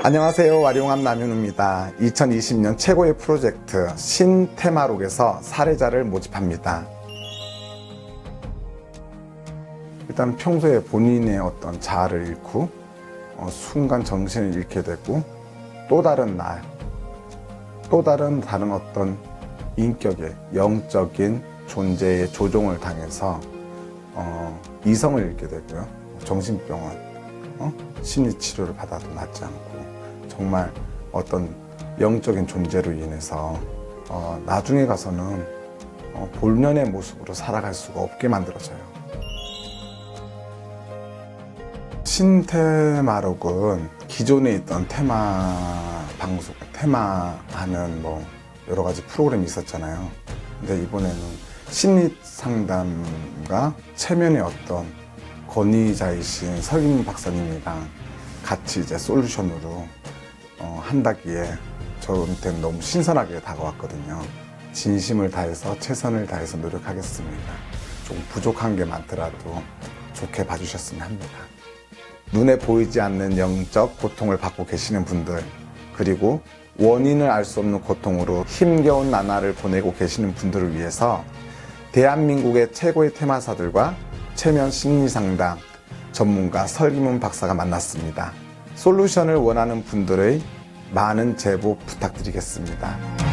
안녕하세요. 와룡암 남윤우입니다. 2020년 최고의 프로젝트 신테마록에서 사례자를 모집합니다. 일단 평소에 본인의 어떤 자아를 잃고 어, 순간 정신을 잃게 되고 또 다른 나, 또 다른 다른 어떤 인격의 영적인 존재의 조종을 당해서 어, 이성을 잃게 되고요. 정신병원, 어? 심리 치료를 받아도 낫지 않고 정말 어떤 영적인 존재로 인해서 어, 나중에 가서는 어, 본연의 모습으로 살아갈 수가 없게 만들어져요. 신테마록은 기존에 있던 테마 방송, 테마 하는 뭐 여러 가지 프로그램이 있었잖아요. 근데 이번에는 심리 상담과 체면의 어떤 권위자이신 설kim 박사님이랑 같이 이제 솔루션으로 어, 한다기에 저한테는 너무 신선하게 다가왔거든요. 진심을 다해서 최선을 다해서 노력하겠습니다. 조금 부족한 게 많더라도 좋게 봐주셨으면 합니다. 눈에 보이지 않는 영적 고통을 받고 계시는 분들, 그리고 원인을 알 수 없는 고통으로 힘겨운 나날을 보내고 계시는 분들을 위해서 대한민국의 최고의 테마사들과 체면 심리 상담 전문가 설기문 박사가 만났습니다. 솔루션을 원하는 분들의 많은 제보 부탁드리겠습니다.